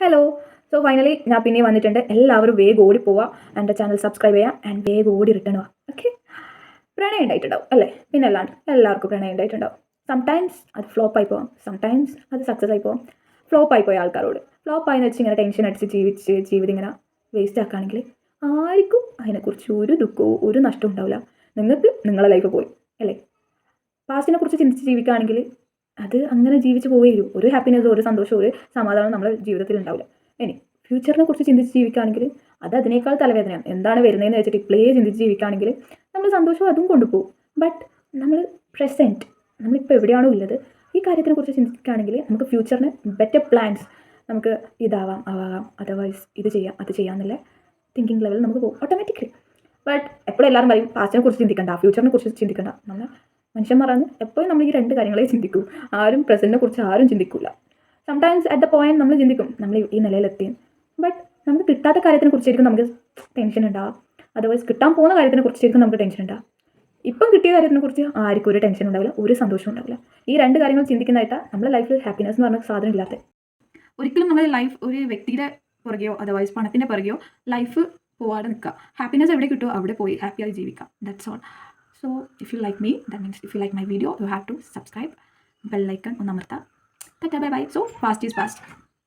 Hello so finally ഞാൻ പിന്നെ വന്നിട്ടുണ്ട്. എല്ലാവരും വേഗം ഓടി പോവുക എന്റെ ചാനൽ സബ്സ്ക്രൈബ് ചെയ്യാം ആൻഡ് വേഗം ഓടി റിട്ടേൺ പോവാം ഓക്കെ പ്രണയം ഉണ്ടായിട്ടുണ്ടാവും അല്ലേ? പിന്നെ അല്ലാണ്ട് എല്ലാവർക്കും പ്രണയം ഉണ്ടായിട്ടുണ്ടാവും. സംടൈംസ് അത് ഫ്ലോപ്പ് ആയി പോവാം. സംടൈംസ് അത് സക്സസ് ആയി പോവാം. ഫ്ലോപ്പ് ആയി പോയ ആൾക്കാരോട്. ഫ്ലോപ്പ് ആയെന്ന് വെച്ച് ഇങ്ങനെ ടെൻഷൻ അടിച്ച് ജീവിച്ച് ജീവിതം ഇങ്ങനെ വേസ്റ്റ് ആക്കുകയാണെങ്കിൽ ആർക്കും അതിനെക്കുറിച്ച് ഒരു ദുഃഖവും ഒരു നഷ്ടവും ഉണ്ടാവില്ല. നിങ്ങൾക്ക് നിങ്ങളെ ലൈഫ് പോയി അല്ലേ? പാസ്റ്റിനെ കുറിച്ച് ചിന്തിച്ച് ജീവിക്കുകയാണെങ്കിൽ അത് അങ്ങനെ ജീവിച്ച് പോയി വരും ഒരു ഹാപ്പിനെസ്സോ ഒരു സന്തോഷമോ ഒരു സമാധാനം നമ്മുടെ ജീവിതത്തിൽ ഉണ്ടാവില്ല. ഇനി ഫ്യൂച്ചറിനെ കുറിച്ച് ചിന്തിച്ച് ജീവിക്കുകയാണെങ്കിൽ അത് അതിനേക്കാൾ തലവേദനയാണ്. എന്താണ് വരുന്നതെന്ന് വെച്ചിട്ട് ഇപ്പോഴേ ചിന്തിച്ച് ജീവിക്കുകയാണെങ്കിൽ നമ്മൾ സന്തോഷം അതും കൊണ്ടുപോകും. ബട്ട് നമ്മൾ പ്രസന്റ് നമ്മളിപ്പോൾ എവിടെയാണോ ഉള്ളത് ഈ കാര്യത്തിനെ കുറിച്ച് ചിന്തിക്കുകയാണെങ്കിൽ നമുക്ക് ഫ്യൂച്ചറിന് ബെറ്റർ പ്ലാൻസ് നമുക്ക് ഇതാവാം ആവാം. അതർവൈസ് ഇത് ചെയ്യാം അത് ചെയ്യാം എന്നുള്ള തിങ്കിങ് ലെവലിൽ നമുക്ക് പോകും. ഓട്ടോമാറ്റിക്കലി ബട്ട് എപ്പോഴും എല്ലാവരും പറയും പാസ്റ്റിനെ കുറിച്ച് ചിന്തിക്കണ്ട ഫ്യൂച്ചറിനെ കുറിച്ച് ചിന്തിക്കണ്ട. നമ്മൾ മനുഷ്യന്മാരാണ് എപ്പോഴും നമ്മൾ ഈ രണ്ട് കാര്യങ്ങളെ ചിന്തിക്കൂ. ആരും പ്രസന്റിനെ കുറിച്ച് ആരും ചിന്തിക്കില്ല സംടൈംസ് അറ്റ് ദ പോയിന്റ് നമ്മൾ ചിന്തിക്കും നമ്മൾ ഈ നിലയിലെത്തി. ബട്ട് നമുക്ക് കിട്ടാത്ത കാര്യത്തിനെ കുറിച്ചായിരിക്കും നമുക്ക് ടെൻഷൻ ഉണ്ടാവുക അതർവൈസ് കിട്ടാൻ പോകുന്ന കാര്യത്തിനെ കുറിച്ചായിരിക്കും നമുക്ക് ടെൻഷൻ ഉണ്ടാവുക ഇപ്പം കിട്ടിയ കാര്യത്തിനെ കുറിച്ച് ആർക്കും ഒരു ടെൻഷൻ ഉണ്ടാവില്ല ഒരു സന്തോഷം ഉണ്ടാവില്ല. ഈ രണ്ട് കാര്യങ്ങൾ ചിന്തിക്കുന്നതായിട്ടാണ് നമ്മുടെ ലൈഫിൽ ഹാപ്പിനെസ് എന്ന് പറഞ്ഞ സാധനം ഇല്ലാത്ത. ഒരിക്കലും നമ്മുടെ ലൈഫ് ഒരു വ്യക്തിയുടെ പുറകെയോ അതർവൈസ് പണത്തിന്റെ പുറകെയോ ലൈഫ് പോവാതെ നിൽക്കുക. ഹാപ്പിനെസ് എവിടെ കിട്ടുമോ അവിടെ പോയി ഹാപ്പിയായി ജീവിക്കാം that's all So if you like me, that means if you like my video, you have to subscribe, bell icon on Amartha. Tata, bye bye. So fast is fast.